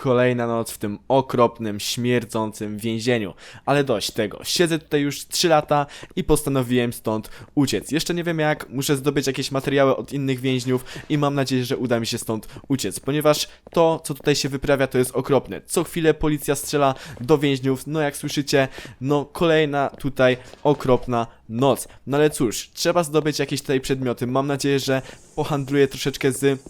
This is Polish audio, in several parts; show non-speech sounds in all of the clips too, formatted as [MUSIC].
Kolejna noc w tym okropnym, śmierdzącym więzieniu. Ale dość tego. Siedzę tutaj już 3 lata i postanowiłem stąd uciec. Jeszcze nie wiem jak, muszę zdobyć jakieś materiały od innych więźniów i mam nadzieję, że uda mi się stąd uciec, ponieważ to, co tutaj się wyprawia, to jest okropne. Co chwilę policja strzela do więźniów, no jak słyszycie, no kolejna tutaj okropna noc. No ale cóż, trzeba zdobyć jakieś tutaj przedmioty. Mam nadzieję, że pohandluję troszeczkę z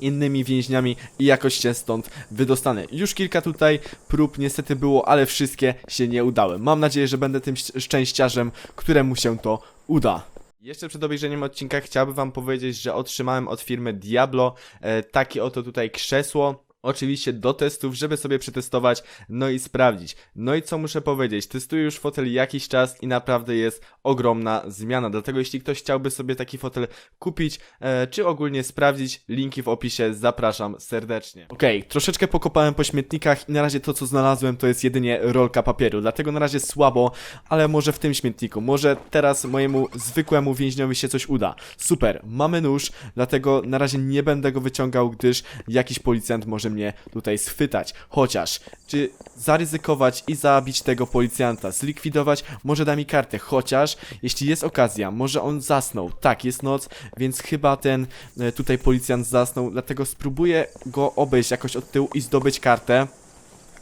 innymi więźniami i jakoś się stąd wydostanę. Już kilka tutaj prób niestety było, ale wszystkie się nie udały. Mam nadzieję, że będę tym szcz- szczęściarzem, któremu się to uda. Jeszcze przed obejrzeniem odcinka chciałbym wam powiedzieć, że otrzymałem od firmy Diablo e, takie oto tutaj krzesło. Oczywiście do testów, żeby sobie przetestować, no i sprawdzić. No i co muszę powiedzieć, testuję już fotel jakiś czas i naprawdę jest ogromna zmiana. Dlatego jeśli ktoś chciałby sobie taki fotel kupić, e, czy ogólnie sprawdzić, linki w opisie, zapraszam serdecznie. Okej, troszeczkę pokopałem po śmietnikach i na razie to co znalazłem to jest jedynie rolka papieru, dlatego na razie słabo, ale może w tym śmietniku, może teraz mojemu zwykłemu więźniowi się coś uda. Super, mamy nóż, dlatego na razie nie będę go wyciągał, gdyż jakiś policjant może mnie tutaj schwytać. Chociaż, czy zaryzykować i zabić tego policjanta, zlikwidować, może da mi kartę, chociaż jeśli jest okazja, może on zasnął. Tak, jest noc, więc chyba ten e, tutaj policjant zasnął, dlatego spróbuję go obejść jakoś od tyłu i zdobyć kartę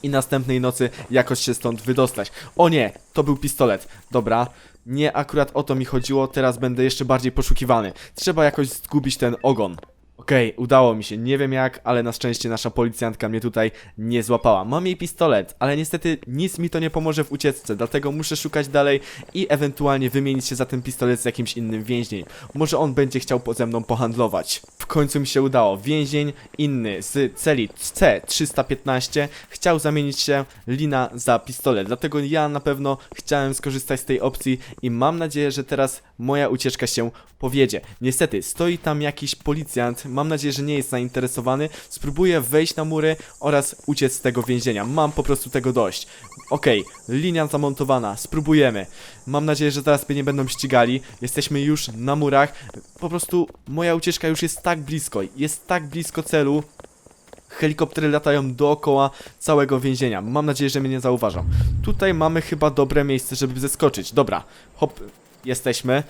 i następnej nocy jakoś się stąd wydostać. O nie, to był pistolet. Dobra, nie akurat o to mi chodziło, teraz będę jeszcze bardziej poszukiwany. Trzeba jakoś zgubić ten ogon. Okej, udało mi się, nie wiem jak, ale na szczęście nasza policjantka mnie tutaj nie złapała. Mam jej pistolet, ale niestety nic mi to nie pomoże w ucieczce, dlatego muszę szukać dalej i ewentualnie wymienić się za ten pistolet z jakimś innym więźniem. Może on będzie chciał ze mną pohandlować. W końcu mi się udało. Więzień inny z celi C315 chciał zamienić się lina za pistolet, dlatego ja na pewno chciałem skorzystać z tej opcji i mam nadzieję, że teraz moja ucieczka się powiedzie. Niestety, stoi tam jakiś policjant, mam nadzieję, że nie jest zainteresowany, spróbuję wejść na mury oraz uciec z tego więzienia. Mam po prostu tego dość. Okej, linia zamontowana, spróbujemy. Mam nadzieję, że teraz mnie nie będą ścigali. Jesteśmy już na murach. Po prostu moja ucieczka już jest tak blisko, jest tak blisko celu. Helikoptery latają dookoła całego więzienia. Mam nadzieję, że mnie nie zauważą. Tutaj mamy chyba dobre miejsce, żeby zeskoczyć. Dobra, hop, jesteśmy.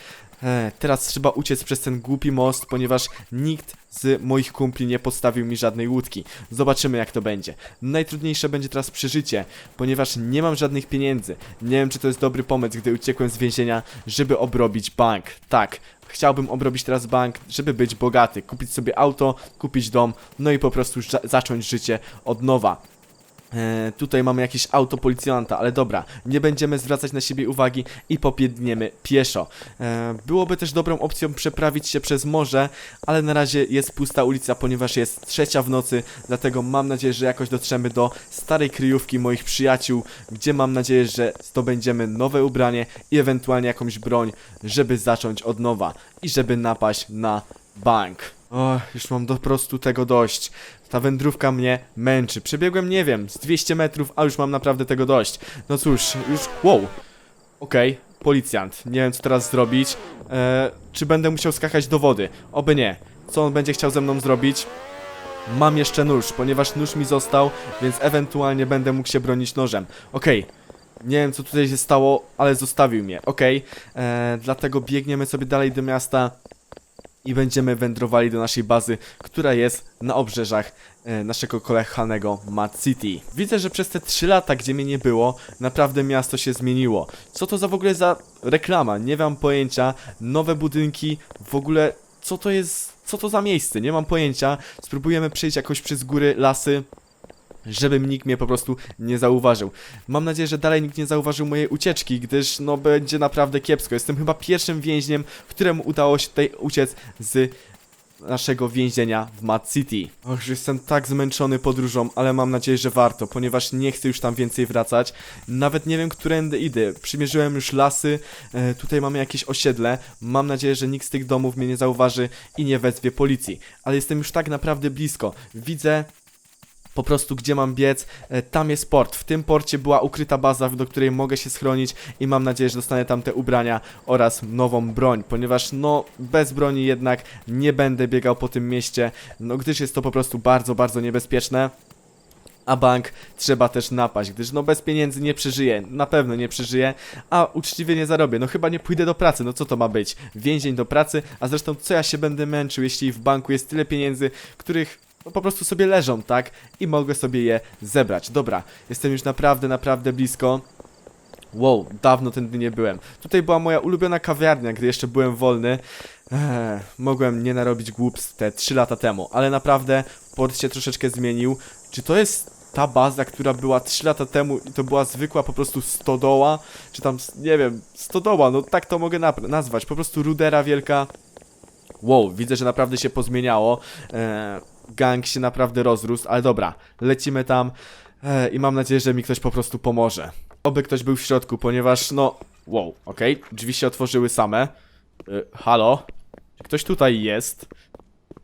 E, teraz trzeba uciec przez ten głupi most, ponieważ nikt z moich kumpli nie postawił mi żadnej łódki. Zobaczymy jak to będzie. Najtrudniejsze będzie teraz przeżycie, ponieważ nie mam żadnych pieniędzy. Nie wiem czy to jest dobry pomysł, gdy uciekłem z więzienia, żeby obrobić bank. Tak, chciałbym obrobić teraz bank, żeby być bogaty, kupić sobie auto, kupić dom, no i po prostu za- zacząć życie od nowa. E, tutaj mamy jakieś auto policjanta, ale dobra, nie będziemy zwracać na siebie uwagi i pobiedniemy pieszo. E, byłoby też dobrą opcją przeprawić się przez morze, ale na razie jest pusta ulica, ponieważ jest trzecia w nocy, dlatego mam nadzieję, że jakoś dotrzemy do starej kryjówki moich przyjaciół, gdzie mam nadzieję, że zdobędziemy nowe ubranie i ewentualnie jakąś broń, żeby zacząć od nowa i żeby napaść na bank. O, już mam do prostu tego dość. Ta wędrówka mnie męczy. Przebiegłem, nie wiem, z 200 metrów, a już mam naprawdę tego dość. No cóż, już... Wow. Okej, policjant. Nie wiem, co teraz zrobić. E, czy będę musiał skakać do wody? Oby nie. Co on będzie chciał ze mną zrobić? Mam jeszcze nóż, ponieważ nóż mi został, więc ewentualnie będę mógł się bronić nożem. Okej. Nie wiem, co tutaj się stało, ale zostawił mnie. Okej. E, Dlatego biegniemy sobie dalej do miasta i będziemy wędrowali do naszej bazy, która jest na obrzeżach e, naszego kochanego Mad City. Widzę, że przez te 3 lata, gdzie mnie nie było, naprawdę miasto się zmieniło. Co to za w ogóle za reklama? Nie mam pojęcia. Nowe budynki, w ogóle co to jest, co to za miejsce? Nie mam pojęcia. Spróbujemy przejść jakoś przez góry, lasy żeby nikt mnie po prostu nie zauważył. Mam nadzieję, że dalej nikt nie zauważył mojej ucieczki, gdyż no będzie naprawdę kiepsko. Jestem chyba pierwszym więźniem, któremu udało się tutaj uciec z naszego więzienia w Mad City. Och, jestem tak zmęczony podróżą, ale mam nadzieję, że warto, ponieważ nie chcę już tam więcej wracać. Nawet nie wiem, którędy idę. Przymierzyłem już lasy, e, tutaj mamy jakieś osiedle. Mam nadzieję, że nikt z tych domów mnie nie zauważy i nie wezwie policji. Ale jestem już tak naprawdę blisko. Widzę po prostu gdzie mam biec, e, tam jest port. W tym porcie była ukryta baza, do której mogę się schronić i mam nadzieję, że dostanę tam te ubrania oraz nową broń, ponieważ no bez broni jednak nie będę biegał po tym mieście, no gdyż jest to po prostu bardzo, bardzo niebezpieczne. A bank trzeba też napaść, gdyż no bez pieniędzy nie przeżyję, na pewno nie przeżyję, a uczciwie nie zarobię, no chyba nie pójdę do pracy, no co to ma być? Więzień do pracy, a zresztą co ja się będę męczył, jeśli w banku jest tyle pieniędzy, których po prostu sobie leżą, tak? I mogę sobie je zebrać. Dobra, jestem już naprawdę, naprawdę blisko. Wow, dawno tędy nie byłem. Tutaj była moja ulubiona kawiarnia, gdy jeszcze byłem wolny. Mogłem nie narobić głupstw te 3 lata temu, ale naprawdę port się troszeczkę zmienił. Czy to jest ta baza, która była 3 lata temu i to była zwykła po prostu stodoła? Czy tam, nie wiem, stodoła, no tak to mogę nazwać. Po prostu rudera wielka. Wow, widzę, że naprawdę się pozmieniało. E, gang się naprawdę rozrósł, ale dobra, lecimy tam e, i mam nadzieję, że mi ktoś po prostu pomoże. Oby ktoś był w środku, ponieważ no... Wow, okej, drzwi się otworzyły same. E, halo? Czy ktoś tutaj jest?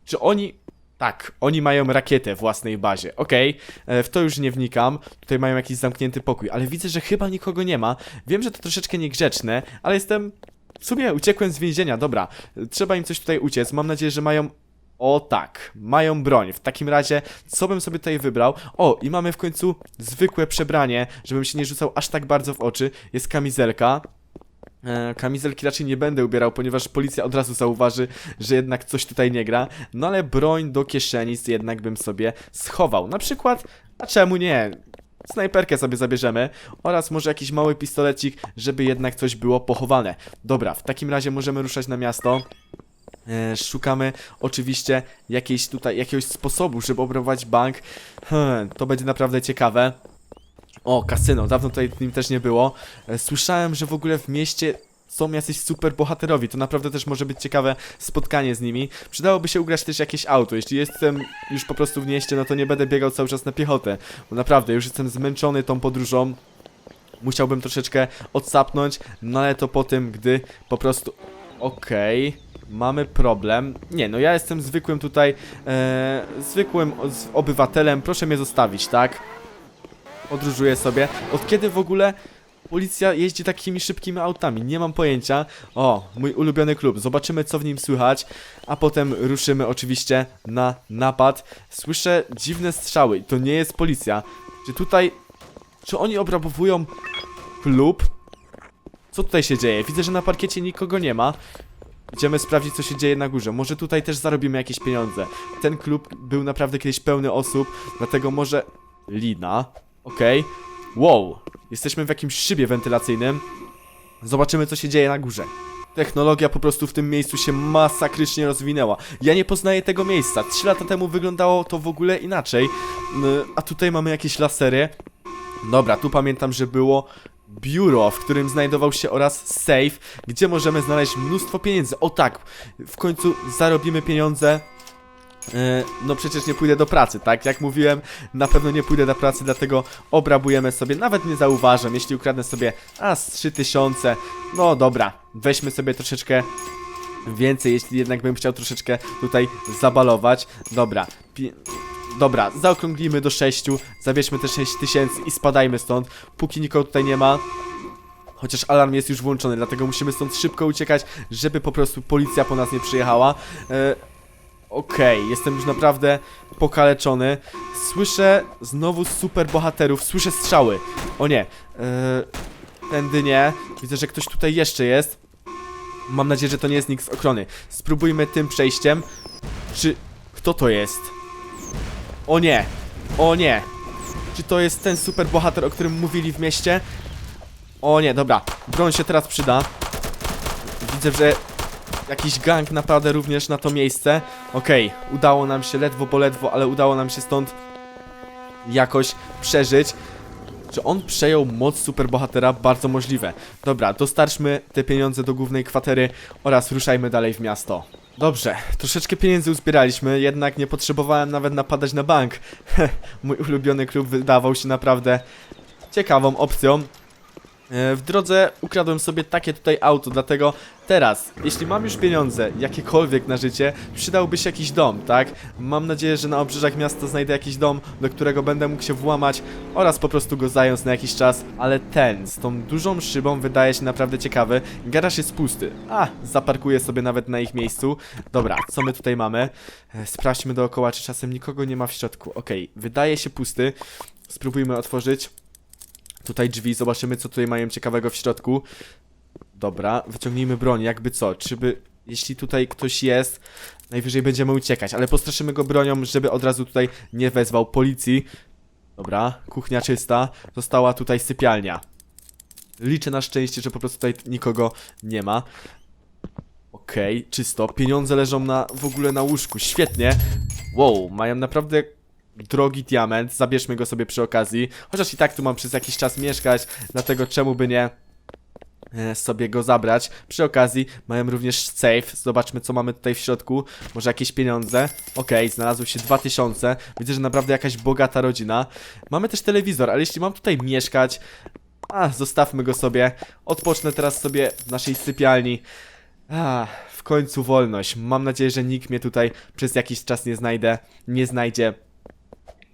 Czy oni... Tak, oni mają rakietę w własnej bazie. Okej, e, w to już nie wnikam. Tutaj mają jakiś zamknięty pokój, ale widzę, że chyba nikogo nie ma. Wiem, że to troszeczkę niegrzeczne, ale jestem w sumie uciekłem z więzienia, dobra. Trzeba im coś tutaj uciec. Mam nadzieję, że mają. O tak, mają broń. W takim razie, co bym sobie tutaj wybrał? O, i mamy w końcu zwykłe przebranie, żebym się nie rzucał aż tak bardzo w oczy. Jest kamizelka. E, kamizelki raczej nie będę ubierał, ponieważ policja od razu zauważy, że jednak coś tutaj nie gra. No ale broń do kieszeni jednak bym sobie schował. Na przykład, a czemu nie? Snajperkę sobie zabierzemy oraz może jakiś mały pistolecik, żeby jednak coś było pochowane. Dobra, w takim razie możemy ruszać na miasto. E, szukamy oczywiście jakiejś tutaj, jakiegoś sposobu, żeby obrabować bank. Hmm, to będzie naprawdę ciekawe. O, kasyno, dawno tutaj nim też nie było. E, Słyszałem, że w ogóle w mieście są jacyś super bohaterowi. To naprawdę też może być ciekawe spotkanie z nimi. Przydałoby się ugrać też jakieś auto. Jeśli jestem już po prostu w mieście, no to nie będę biegał cały czas na piechotę. Bo naprawdę, już jestem zmęczony tą podróżą. Musiałbym troszeczkę odsapnąć, no ale to po tym, gdy po prostu... Okej, mamy problem. Nie, no ja jestem zwykłym tutaj, e, zwykłym obywatelem, proszę mnie zostawić, tak? Podróżuję sobie. Od kiedy w ogóle policja jeździ takimi szybkimi autami? Nie mam pojęcia. O, mój ulubiony klub. Zobaczymy, co w nim słychać, a potem ruszymy oczywiście na napad. Słyszę dziwne strzały to nie jest policja. Czy tutaj... Czy oni obrabowują klub? Co tutaj się dzieje? Widzę, że na parkiecie nikogo nie ma. Idziemy sprawdzić, co się dzieje na górze. Może tutaj też zarobimy jakieś pieniądze. Ten klub był naprawdę kiedyś pełny osób, dlatego może... Lina. Okej. Wow. Jesteśmy w jakimś szybie wentylacyjnym. Zobaczymy, co się dzieje na górze. Technologia po prostu w tym miejscu się masakrycznie rozwinęła. Ja nie poznaję tego miejsca. Trzy lata temu wyglądało to w ogóle inaczej. A tutaj mamy jakieś lasery. Dobra, tu pamiętam, że było biuro, w którym znajdował się oraz safe, gdzie możemy znaleźć mnóstwo pieniędzy. O tak, w końcu zarobimy pieniądze. E, No przecież nie pójdę do pracy, tak? Jak mówiłem, na pewno nie pójdę do pracy, dlatego obrabujemy sobie, nawet nie zauważam, jeśli ukradnę sobie a z 3000, no dobra, weźmy sobie troszeczkę więcej, jeśli jednak bym chciał troszeczkę tutaj zabalować. Dobra, dobra, zaokrąglimy do 6, zabierzmy te 6000 i spadajmy stąd, póki nikogo tutaj nie ma. Chociaż alarm jest już włączony, dlatego musimy stąd szybko uciekać, żeby po prostu policja po nas nie przyjechała. E, Okej, jestem już naprawdę pokaleczony. Słyszę znowu super bohaterów, słyszę strzały. O nie, e, tędy nie. Widzę, że ktoś tutaj jeszcze jest. Mam nadzieję, że to nie jest nikt z ochrony. Spróbujmy tym przejściem. Czy... Kto to jest? O nie! O nie! Czy to jest ten super bohater, o którym mówili w mieście? O nie, dobra. Broń się teraz przyda. Widzę, że jakiś gang napada również na to miejsce. Okej, udało nam się ledwo, bo ledwo, ale udało nam się stąd jakoś przeżyć. Czy on przejął moc superbohatera? Bardzo możliwe. Dobra, dostarczmy te pieniądze do głównej kwatery oraz ruszajmy dalej w miasto. Dobrze, troszeczkę pieniędzy uzbieraliśmy, jednak nie potrzebowałem nawet napadać na bank. [LAUGHS] Mój ulubiony klub wydawał się naprawdę ciekawą opcją. E, W drodze ukradłem sobie takie tutaj auto, dlatego teraz, jeśli mam już pieniądze, jakiekolwiek na życie, przydałby się jakiś dom, tak? Mam nadzieję, że na obrzeżach miasta znajdę jakiś dom, do którego będę mógł się włamać oraz po prostu go zająć na jakiś czas, ale ten z tą dużą szybą wydaje się naprawdę ciekawy. Garaż jest pusty. A, zaparkuję sobie nawet na ich miejscu. Dobra, co my tutaj mamy? E, Sprawdźmy dookoła, czy czasem nikogo nie ma w środku. Okej, wydaje się pusty. Spróbujmy otworzyć tutaj drzwi, zobaczymy co tutaj mają ciekawego w środku. Dobra, wyciągnijmy broń, jakby co, czy by, jeśli tutaj ktoś jest, najwyżej będziemy uciekać, ale postraszymy go bronią, żeby od razu tutaj nie wezwał policji. Dobra, kuchnia czysta, została tutaj sypialnia. Liczę na szczęście, że po prostu tutaj nikogo nie ma. Okej, czysto. Pieniądze leżą na w ogóle na łóżku. Świetnie. Wow, mają naprawdę drogi diament. Zabierzmy go sobie przy okazji. Chociaż i tak tu mam przez jakiś czas mieszkać, dlatego czemu by nie e, sobie go zabrać. Przy okazji mają również safe. Zobaczmy co mamy tutaj w środku. Może jakieś pieniądze. Okej, znalazło się 2000. Widzę, że naprawdę jakaś bogata rodzina. Mamy też telewizor, ale jeśli mam tutaj mieszkać, a, zostawmy go sobie. Odpocznę teraz sobie w naszej sypialni. A, w końcu wolność. Mam nadzieję, że nikt mnie tutaj przez jakiś czas nie znajdę, nie znajdzie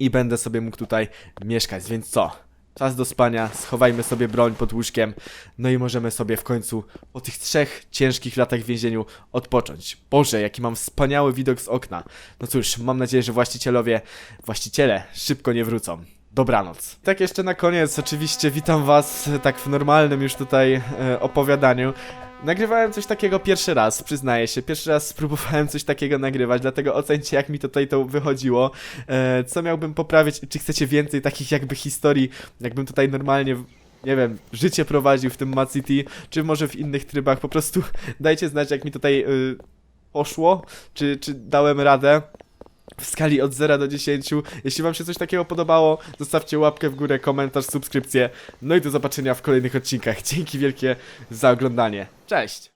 i będę sobie mógł tutaj mieszkać. Więc co? Czas do spania, schowajmy sobie broń pod łóżkiem, no i możemy sobie w końcu po tych trzech ciężkich latach w więzieniu odpocząć. Boże, jaki mam wspaniały widok z okna. No cóż, mam nadzieję, że właścicielowie, właściciele szybko nie wrócą. Dobranoc. Tak jeszcze na koniec, oczywiście witam was tak w normalnym już tutaj e, opowiadaniu. Nagrywałem coś takiego pierwszy raz, przyznaję się. Pierwszy raz spróbowałem coś takiego nagrywać, dlatego ocencie jak mi tutaj to wychodziło. E, co miałbym poprawić? Czy chcecie więcej takich jakby historii, jakbym tutaj normalnie nie wiem, życie prowadził w tym Mad City, czy może w innych trybach, po prostu [LAUGHS] dajcie znać jak mi tutaj y, poszło, czy, czy dałem radę w skali od 0 do 10. Jeśli wam się coś takiego podobało, zostawcie łapkę w górę, komentarz, subskrypcję. No i do zobaczenia w kolejnych odcinkach. [LAUGHS] Dzięki wielkie za oglądanie. Cześć!